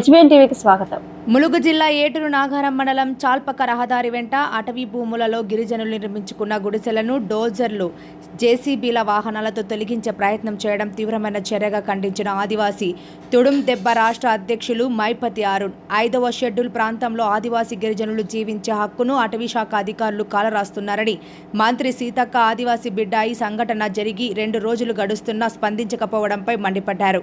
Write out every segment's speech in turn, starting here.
HBN టీవీకి స్వాగతం. ములుగు జిల్లా ఏటూరు నాగారం మండలం చాల్పక రహదారి వెంట అటవీ భూములలో గిరిజనులు నిర్మించుకున్న గుడిసెలను డోజర్లు జేసీబీల వాహనాలతో తొలగించే ప్రయత్నం చేయడం తీవ్రమైన చర్యగా ఖండించిన ఆదివాసీ తుడుం దెబ్బ రాష్ట్ర అధ్యక్షులు మైపతి అరుణ్. ఐదవ షెడ్యూల్ ప్రాంతంలో ఆదివాసీ గిరిజనులు జీవించే హక్కును అటవీ శాఖ అధికారులు కాలరాస్తున్నారని మంత్రి సీతక్క ఆదివాసీ బిడ్డ ఈ సంఘటన జరిగి రెండు రోజులు గడుస్తున్నా స్పందించకపోవడంపై మండిపడ్డారు.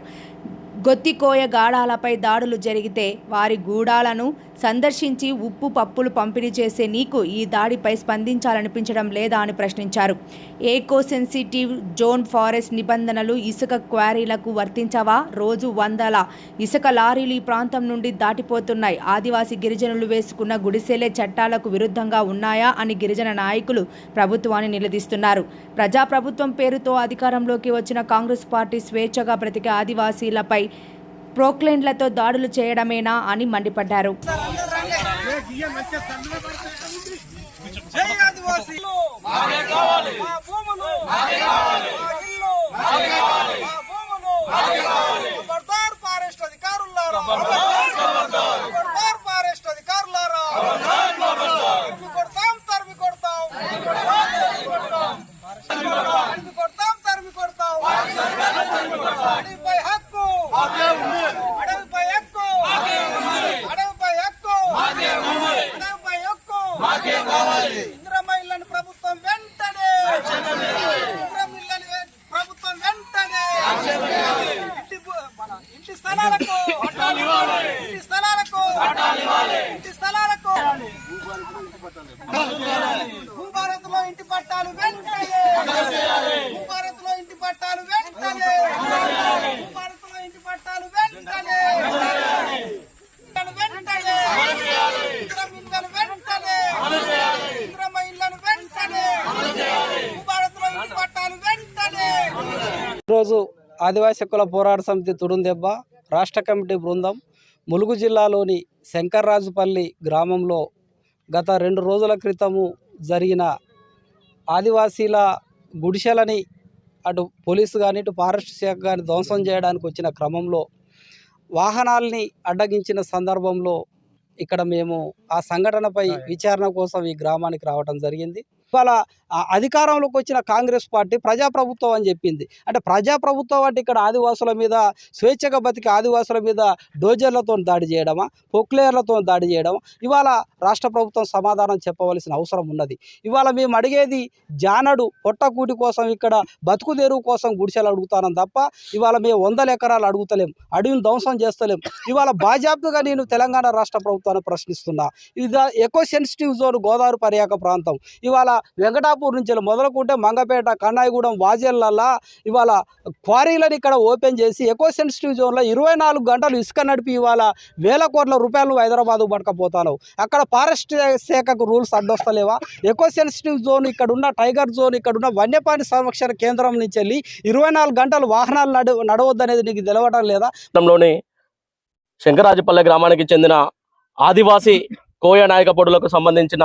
గొత్తికోయ గాడాలపై దాడులు జరిగితే వారి గూడాలను సందర్శించి ఉప్పు పప్పులు పంపిణీ చేసే నీకు ఈ దాడిపై స్పందించాలనిపించడం లేదా అని ప్రశ్నించారు. ఏకో సెన్సిటివ్ జోన్ ఫారెస్ట్ నిబంధనలు ఇసుక క్వారీలకు వర్తించవా? రోజు వందల ఇసుక లారీలు ఈ ప్రాంతం నుండి దాటిపోతున్నాయి. ఆదివాసీ గిరిజనులు వేసుకున్న గుడిసెలే చట్టాలకు విరుద్ధంగా ఉన్నాయా అని గిరిజన నాయకులు ప్రభుత్వాన్ని నిలదీస్తున్నారు. ప్రజాప్రభుత్వం పేరుతో అధికారంలోకి వచ్చిన కాంగ్రెస్ పార్టీ స్వేచ్ఛగా బ్రతికే ఆదివాసీలపై ప్రోక్లైన్లతో దాడులు చేయడమేనా అని మండిపడ్డారు. భూములు. హక్కు కావాలి ఈరోజు ఆదివాసీ హక్కుల పోరాట సమితి తుడుందెబ్బ రాష్ట్ర కమిటీ బృందం ములుగు జిల్లాలోని శంకర్రాజుపల్లి గ్రామంలో గత రెండు రోజుల క్రితము జరిగిన ఆదివాసీల గుడిసెలని అటు పోలీసు కానీ ఇటు ఫారెస్ట్ శాఖ కానీ ధ్వంసం చేయడానికి వచ్చిన క్రమంలో వాహనాల్ని అడ్డగించిన సందర్భంలో ఇక్కడ మేము ఆ సంఘటనపై విచారణ కోసం ఈ గ్రామానికి రావడం జరిగింది. ఇవాళ అధికారంలోకి వచ్చిన కాంగ్రెస్ పార్టీ ప్రజాప్రభుత్వం అని చెప్పింది. అంటే ప్రజాప్రభుత్వం అంటే ఇక్కడ ఆదివాసుల మీద స్వేచ్ఛగా బతికి ఆదివాసుల మీద డోజర్లతో దాడి చేయడమా పొక్లేర్లతో దాడి చేయడమా? ఇవాళ రాష్ట్ర ప్రభుత్వం సమాధానం చెప్పవలసిన అవసరం ఉన్నది. ఇవాళ మేము అడిగేది జానడు పొట్టకూటి కోసం ఇక్కడ బతుకు తెరువు కోసం గుడిసెలు అడుగుతానం తప్ప ఇవాళ మేము వందల ఎకరాలు అడుగుతలేం అడవిని ధ్వంసం చేస్తలేం. ఇవాళ బాజాప్తుగా నేను తెలంగాణ రాష్ట్ర ప్రభుత్వాన్ని ప్రశ్నిస్తున్నా. ఇది ఎకో సెన్సిటివ్ జోన్ గోదావరి పర్యాక ప్రాంతం. ఇవాళ వెంకటాపూర్ నుంచి మొదలుకుంటే మంగపేట కన్నాయిగూడెం వాజేళ్ళల్లా ఇవాళ క్వారీలను ఇక్కడ ఓపెన్ చేసి ఎకో సెన్సిటివ్ జోన్లో ఇరవై నాలుగు గంటలు ఇసుక నడిపి ఇవాళ వేల కోట్ల రూపాయలు హైదరాబాద్ పడకపోతాను. అక్కడ ఫారెస్ట్ శాఖకు రూల్స్ అడ్డొస్తలేవా? ఎకో సెన్సిటివ్ జోన్ ఇక్కడ ఉన్న టైగర్ జోన్ ఇక్కడ ఉన్న వన్యప్రాణి సంరక్షణ కేంద్రం నుంచి వెళ్ళి ఇరవై నాలుగు గంటలు వాహనాలు నడు నడవద్దనేది నీకు తెలవటం లేదా? ప్రాంతంలోని శంకరాజపల్లె గ్రామానికి చెందిన ఆదివాసీ కోయ నాయకపొడులకు సంబంధించిన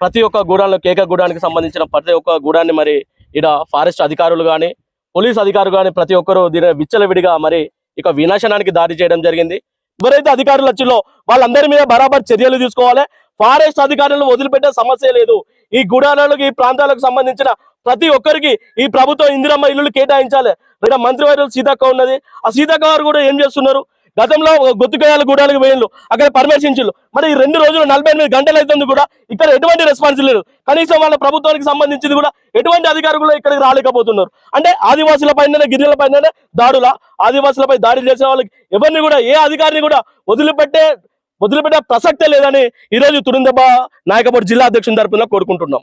ప్రతి ఒక్క గూడాల్లో కేక గూడానికి సంబంధించిన ప్రతి ఒక్క గూడాన్ని మరి ఇక్కడ ఫారెస్ట్ అధికారులు కానీ పోలీస్ అధికారులు కానీ ప్రతి ఒక్కరు దీని విచ్చలవిడిగా మరి ఇక వినాశనానికి దారి చేయడం జరిగింది. ఎవరైతే అధికారులు వచ్చిలో వాళ్ళందరి మీద బరాబర్ చర్యలు తీసుకోవాలి. ఫారెస్ట్ అధికారులను వదిలిపెట్టే సమస్య లేదు. ఈ గూడాలకు ఈ ప్రాంతాలకు సంబంధించిన ప్రతి ఒక్కరికి ఈ ప్రభుత్వం ఇందిరమ్మ ఇల్లులు కేటాయించాలి. ఇక్కడ మంత్రివర్యులు సీతక్క ఉన్నది. ఆ సీతక్క కూడా ఏం చేస్తున్నారు? గతంలో గొత్తుకాయలు గూడాలకు వేయండు అక్కడ పరామర్శించారు మరి ఈ రెండు రోజులు నలభై ఎనిమిది గంటలు అవుతుంది కూడా ఇక్కడ ఎటువంటి రెస్పాన్స్ లేదు. కనీసం వాళ్ళ ప్రభుత్వానికి సంబంధించింది కూడా ఎటువంటి అధికారులు కూడా ఇక్కడికి రాలేకపోతున్నారు. అంటే ఆదివాసుల పైన గిరిజనుల పైన దాడుల. ఆదివాసులపై దాడి చేసే వాళ్ళకి ఎవరిని కూడా ఏ అధికారిని కూడా వదిలిపెట్టే వదిలిపెట్టే ప్రసక్తే లేదని ఈ రోజు నాయకపూర్ జిల్లా అధ్యక్షుని తరపున కోరుకుంటున్నాం.